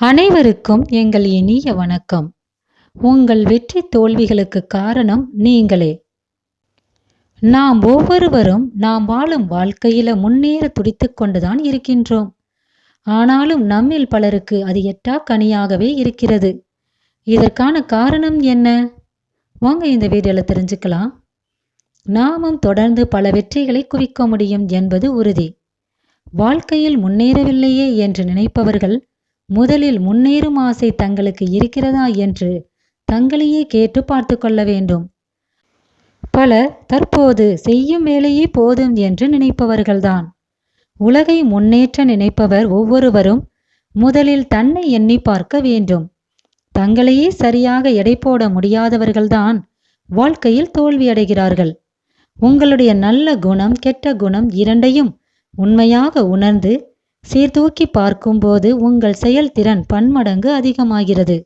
அனைவருக்கும் எங்கள் இனிய வணக்கம். உங்கள் வெற்றி தோல்விகளுக்கு காரணம் நீங்களே. நாம் ஒவ்வொருவரும் நாம் வாழும் வாழ்க்கையில முன்னேற துடித்து கொண்டுதான் இருக்கின்றோம். ஆனாலும் நம்மில் பலருக்கு அது எட்டா கனியாகவே இருக்கிறது. இதற்கான காரணம் என்ன? வாங்க இந்த வீடியோவில் தெரிஞ்சுக்கலாம். நாமும் தொடர்ந்து பல வெற்றிகளை குவிக்க முடியும் என்பது உறுதி. வாழ்க்கையில் முன்னேறவில்லையே என்று நினைப்பவர்கள் முதலில் முன்னேறும் ஆசை தங்களுக்கு இருக்கிறதா என்று தங்களையே கேட்டு பார்த்து கொள்ள வேண்டும். பலர் தற்போது செய்யும் வேலையே போதும் என்று நினைப்பவர்கள்தான். உலகை முன்னேற்ற நினைப்பவர் ஒவ்வொருவரும் முதலில் தன்னை எண்ணி பார்க்க வேண்டும். தங்களையே சரியாக எடை போட முடியாதவர்கள்தான் வாழ்க்கையில் தோல்வியடைகிறார்கள் உங்களுடைய நல்ல குணம் கெட்ட குணம் இரண்டையும் உண்மையாக உணர்ந்து சீர்தூக்கி பார்க்கும்போது உங்கள் செயல்திறன் பன்மடங்கு அதிகமாகிறது.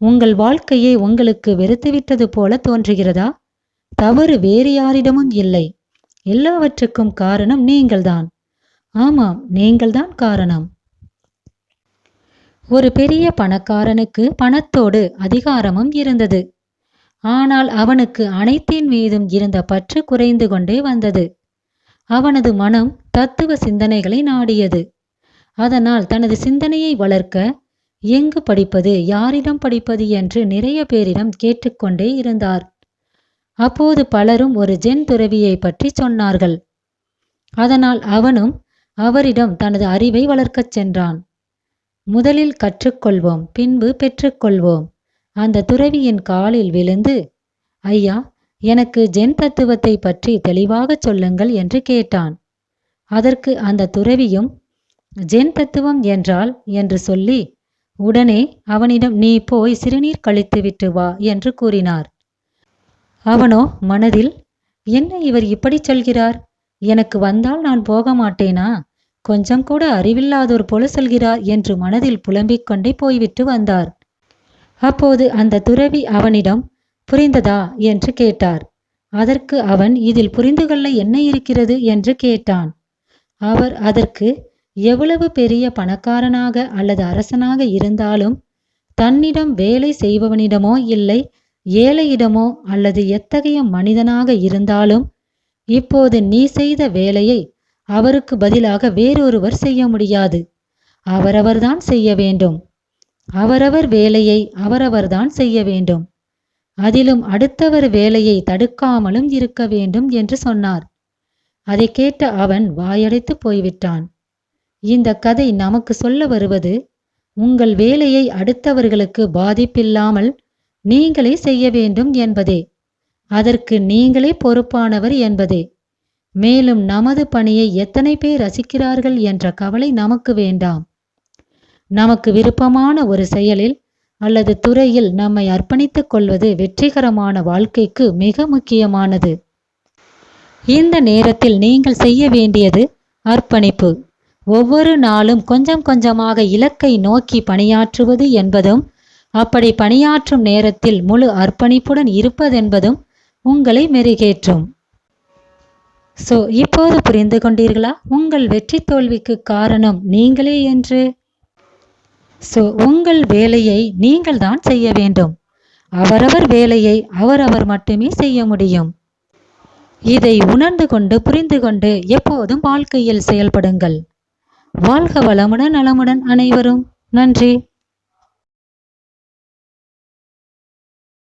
உங்கள் வாழ்க்கையை உங்களுக்கு வெறுத்துவிட்டது போல தோன்றுகிறதா? தவறு வேறு யாரிடமும் இல்லை. எல்லாவற்றுக்கும் காரணம் நீங்கள்தான். ஆமாம் நீங்கள்தான் காரணம். ஒரு பெரிய பணக்காரனுக்கு பணத்தோடு அதிகாரமும் இருந்தது. ஆனால் அவனுக்கு அனைத்தின் மீதும் இருந்த பற்று குறைந்து கொண்டே வந்தது. அவனது மனம் தத்துவ சிந்தனைகளை நாடியது. அதனால் தனது சிந்தனையை வளர்க்க எங்கு படிப்பது யாரிடம் படிப்பது என்று நிறைய பேரிடம் கேட்டுக்கொண்டே இருந்தார். அப்போது பலரும் ஒரு ஜென் துறவியை பற்றி சொன்னார்கள். அதனால் அவனும் அவரிடம் தனது அறிவை வளர்க்கச் சென்றான். முதலில் கற்றுக்கொள்வோம் பின்பு பெற்றுக்கொள்வோம். அந்த துறவியின் காலில் விழுந்து ஐயா எனக்கு ஜென் தத்துவத்தை பற்றி தெளிவாக சொல்லுங்கள் என்று கேட்டான். அதற்கு அந்த துறவியும் ஜென் தத்துவம் என்றால்? என்று சொல்லி உடனே அவனிடம் நீ போய் சிறுநீர் கழித்துவிட்டு வா என்று கூறினார். அவனோ மனதில் என்ன இவர் இப்படி சொல்கிறார்? எனக்கு வந்தால் நான் போக மாட்டேனா கொஞ்சம் கூட அறிவில்லாதோர் போல சொல்கிறார் என்று மனதில் புலம்பிக் கொண்டே போய்விட்டு வந்தார். அப்போது அந்த துறவி அவனிடம் புரிந்ததா? என்று கேட்டார். அதற்கு அவன் இதில் புரிந்து கொள்ள என்ன இருக்கிறது? என்று கேட்டான். அவர் அதற்கு எவ்வளவு பெரிய பணக்காரனாக அல்லது அரசனாக இருந்தாலும் தன்னிடம் வேலை செய்பவனிடமோ இல்லை ஏழையிடமோ அல்லது எத்தகைய மனிதனாக இருந்தாலும் இப்போது நீ செய்த வேலையை அவருக்கு பதிலாக வேறொருவர் செய்ய முடியாது. அவரவர்தான் செய்ய வேண்டும். அவரவர் வேலையை அவரவர்தான் செய்ய வேண்டும். அதிலும் அடுத்தவர் வேலையை தடுக்காமலும் இருக்க வேண்டும் என்று சொன்னார். அதை கேட்ட அவன் வாயடைத்து போய்விட்டான். இந்த கதை நமக்கு சொல்ல வருவது உங்கள் வேலையை அடுத்தவர்களுக்கு பாதிப்பில்லாமல் நீங்களே செய்ய வேண்டும் என்பதே. அதற்கு நீங்களே பொறுப்பானவர் என்பதே. மேலும் நமது பணியை எத்தனை பேர் ரசிக்கிறார்கள் என்ற கவலை நமக்கு வேண்டாம். நமக்கு விருப்பமான ஒரு செயலில் அல்லது துறையில் நம்மை அர்ப்பணித்துக் கொள்வது வெற்றிகரமான வாழ்க்கைக்கு மிக முக்கியமானது. இந்த நேரத்தில் நீங்கள் செய்ய வேண்டியது அர்ப்பணிப்பு. ஒவ்வொரு நாளும் கொஞ்சம் கொஞ்சமாக இலக்கை நோக்கி பணியாற்றுவது என்பதும் அப்படி பணியாற்றும் நேரத்தில் முழு அர்ப்பணிப்புடன் இருப்பதென்பதும் உங்களை மெருகேற்றும். ஸோ இப்போது புரிந்து கொண்டீர்களா? உங்கள் வெற்றி தோல்விக்கு காரணம் நீங்களே என்று. ஸோ உங்கள் வேலையை நீங்கள் தான் செய்ய வேண்டும். அவரவர் வேலையை அவரவர் மட்டுமே செய்ய முடியும். இதை உணர்ந்து கொண்டு புரிந்து கொண்டு எப்போதும் வாழ்க்கையில் செயல்படுங்கள். வாழ்க வளமுடன் நலமுடன் அனைவரும். நன்றி.